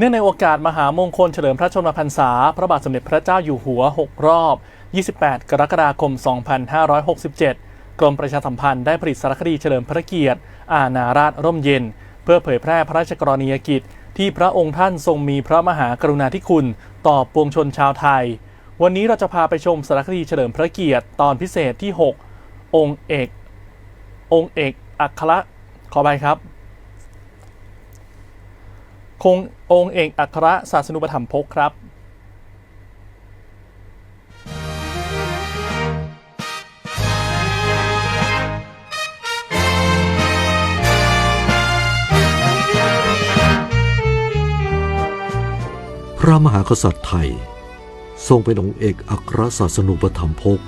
เนื่องในโอกาสมหามงคลเฉลิมพระชนมพรรษา พระบาทสมเด็จพระเจ้าอยู่หัว 6 รอบ 28 กรกฎาคม 2567 กรมประชาสัมพันธ์ได้ผลิตสารคดีเฉลิมพระเกียรติ อาณาราชร่มเย็น เพื่อเผยแพร่พระราชกรณียกิจ ที่พระองค์ท่านทรงมีพระมหากรุณาธิคุณ ต่อปวงชนชาวไทย วันนี้เราจะพาไปชมสารคดีเฉลิมพระเกียรติ ตอนพิเศษที่ 6 องค์เอก องค์เอกอัครขอไปครับ คงองค์เอกอัครศาสนุปถัมภกครับพระมหากษัตริย์ไทย ทรงเป็นองค์เอกอัครศาสนูปถัมภก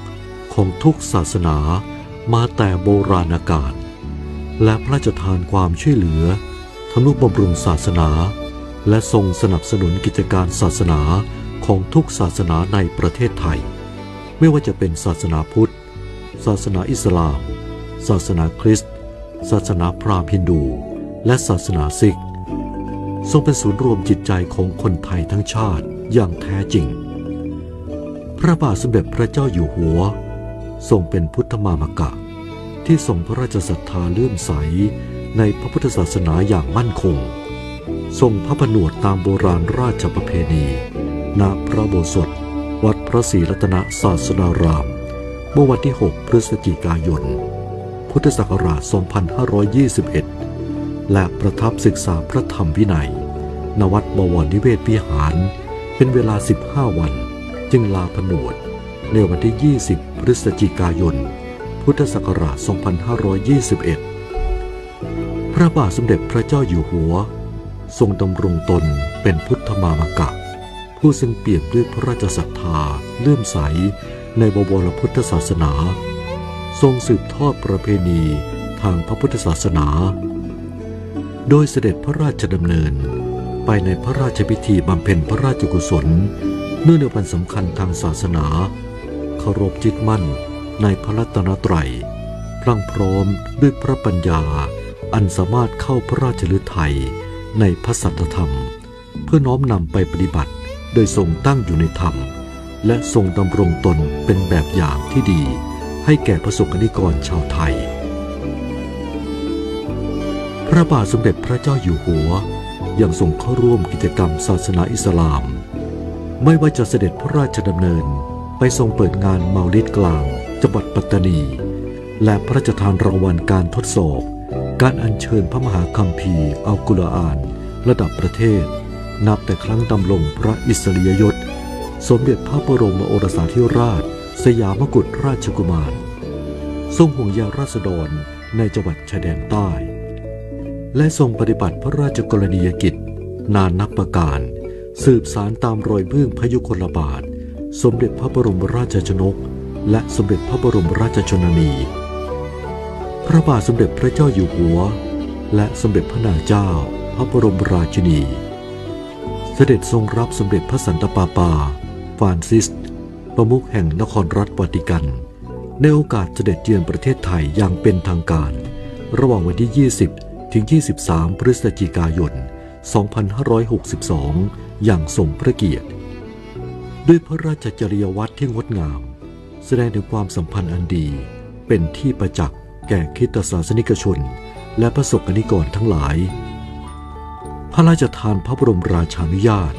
ของทุกศาสนามาแต่โบราณกาลและพระราชทานความช่วยเหลือทำนุบำรุงศาสนา และทรงสนับสนุนกิจการศาสนาของทุกศาสนาในประเทศไทย ไม่ว่าจะเป็นศาสนาพุทธ ศาสนาอิสลาม ศาสนาคริสต์ ศาสนาพราหมณ์ฮินดู และศาสนาซิก ทรงเป็นศูนย์รวมจิตใจของคนไทยทั้งชาติอย่างแท้จริง พระบาทสมเด็จพระเจ้าอยู่หัว ทรงเป็นพุทธมามกะ ที่ทรงพระราชศรัทธาเลื่อมใสในพระพุทธศาสนาอย่างมั่นคง ทรงพระผนวดตามโบราณราชประเพณีณพระโบสถ วัดพระศรีรัตนศาสนาราม เมื่อวันที่ 6 พฤศจิกายน พุทธศักราช 2521 และประทับศึกษาพระธรรมวินัย ณ วัดบวรนิเวศวิหาร เป็นเวลา 15 วัน จึงลาผนวด ในวันที่ 20 พฤศจิกายน พุทธศักราช 2521 พระบาทสมเด็จพระเจ้าอยู่หัว ทรงดำรงตนเป็นพุทธมามกะ ผู้ซึ่งเปี่ยมด้วยพระราชศรัทธาเลื่อมใสในบวรพุทธศาสนา ทรงสืบทอดประเพณีทางพระพุทธศาสนา โดยเสด็จพระราชดำเนิน ไปในพระราชพิธีบำเพ็ญพระราชกุศล เนื่องในวันสำคัญทางศาสนาเคารพจิตมั่นในพระรัตนตรัยพรั่งพร้อมด้วยพระปัญญาอันสามารถเข้าพระราชฤทัย ในพระสัตธรรม เพื่อน้อมนำไปปฏิบัติ โดยทรงตั้งอยู่ในธรรม และทรงดำรงตนเป็นแบบอย่างที่ดี ให้แก่พระสงฆ์นิกรชาวไทย พระบาทสมเด็จพระเจ้าอยู่หัวยังทรงเข้าร่วมกิจกรรมศาสนาอิสลาม ไม่ว่าจะเสด็จพระราชดำเนินไปทรงเปิดงานเมาลิดกลางจังหวัดปัตตานี และพระราชทานรางวัลการทดสอบ การอัญเชิญพระมหาคัมภีร์อัลกุรอาน ระดับประเทศ นับแต่ครั้งดำรงพระอิสริยยศ สมเด็จพระบรมโอรสาธิราช สยามกุฎราชกุมาร ทรงห่วงใยราษฎรในจังหวัดชายแดนใต้ และทรงปฏิบัติพระราชกรณียกิจ นานนับประการ สืบสารตามรอยเบื้องพยุคลบาท สมเด็จพระบรมราชชนก และสมเด็จพระบรมราชชนนี พระบาทสมเด็จพระเจ้าอยู่หัว และสมเด็จพระนางเจ้า พระบรมราชินี เสด็จทรงรับสมเด็จพระสันตะปาปาฟรานซิส ประมุขแห่งนครรัฐวาติกัน ในโอกาสเสด็จเยือนประเทศไทยอย่างเป็นทางการ ระหว่างวันที่ 20 ถึง 23 พฤศจิกายน 2562 อย่างสมพระเกียรติ ด้วยพระราชจริยวัตรที่งดงาม แสดงถึงความสัมพันธ์อันดีเป็นที่ประจักษ์ แก่คิตศาสนิกชน และประสบกนิกรทั้งหลาย พระราชทานพระบรมราชานุญาต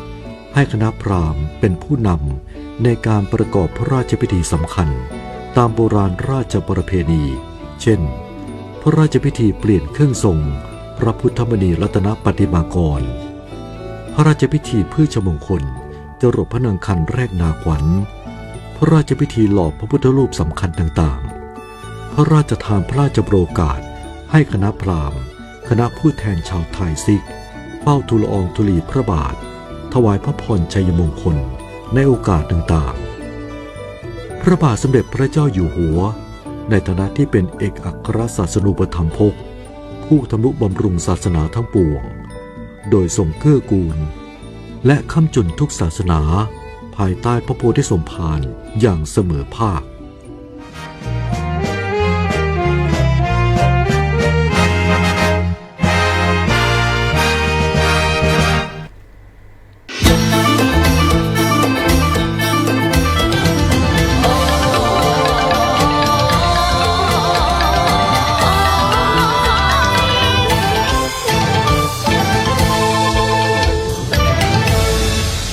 ให้คณะพราหมณ์เป็นผู้นำในการประกอบพระราชพิธีสำคัญ ตามโบราณราชประเพณี เช่น พระราชพิธีเปลี่ยนเครื่องทรง พระพุทธมณีรัตนปฏิมากร พระราชพิธีพืชมงคลจรดพระนางคันแรกนาขวัญ พระราชพิธีหล่อพระพุทธรูปสำคัญต่าง พระราชทานพระราชโปรกาส ให้คณะพราหมณ์ คณะผู้แทนชาวไทยซิกเฝ้าทูลอองธุลีพระบาท ถวายพระพรชัยมงคลในโอกาสต่างๆ พระบาทสมเด็จพระเจ้าอยู่หัว ในฐานะที่เป็นเอกอัครศาสนูปถัมภกผู้ทำนุบำรุงศาสนาทั้งปวง โดยทรงเกื้อกูล และค้ำจุนทุกศาสนา ภายใต้พระโพธิสมภารอย่างเสมอภาค